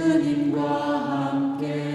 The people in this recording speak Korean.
주님과 함께.